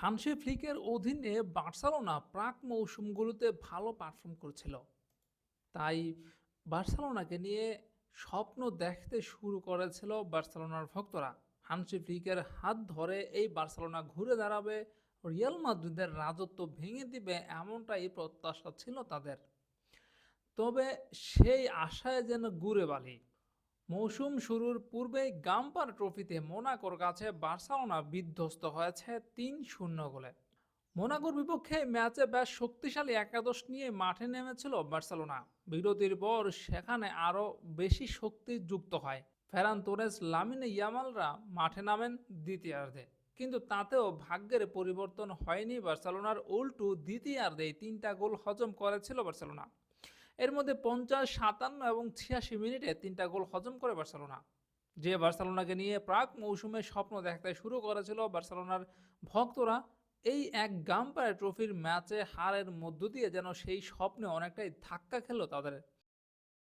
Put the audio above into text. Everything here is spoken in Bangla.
হানসি ফ্লিকের অধীনে বার্সেলোনা প্রাক মৌসুমগুলোতে ভালো পারফর্ম করছিল। তাই বার্সেলোনাকে নিয়ে স্বপ্ন দেখতে শুরু করেছিল বার্সেলোনার ভক্তরা। হানসি ফ্লিকের হাত ধরে এই বার্সেলোনা ঘুরে দাঁড়াবে, রিয়াল মাদ্রিদের রাজত্ব ভেঙে দিবে এমনটাই প্রত্যাশা ছিল তাদের। তবে সেই আশায় যেন গুড়ে বালি। মৌসুম শুরুর পূর্বেই গাম্পার ট্রফিতে মোনাকোর কাছে বার্সেলোনা বিধ্বস্ত হয়েছে তিন শূন্য গোলে। মোনাকোর বিপক্ষে ম্যাচে বেশ শক্তিশালী একাদশ নিয়ে মাঠে নেমেছিল বার্সেলোনা। বিরতির পর সেখানে আরও বেশি শক্তি যুক্ত হয়। ফেরান তোরেস লামিনে ইয়ামালরা মাঠে নামেন দ্বিতীয়ার্ধে। কিন্তু তাতেও ভাগ্যের পরিবর্তন হয়নি বার্সেলোনার উল্টু দ্বিতীয়ার্ধেই তিনটা গোল হজম করেছিল বার্সেলোনা। এর মধ্যে পঞ্চাশ, সাতান্ন এবং ছিয়াশি মিনিটে তিনটা গোল হজম করে বার্সেলোনা। যে বার্সেলোনাকে নিয়ে প্রাক মৌসুমে স্বপ্ন দেখতে শুরু করেছিল বার্সেলোনার ভক্তরা, এই এক গাম্পায়ার ট্রফির ম্যাচে হারের মধ্য দিয়ে যেন সেই স্বপ্নে অনেকটাই ধাক্কা খেলো তাদের।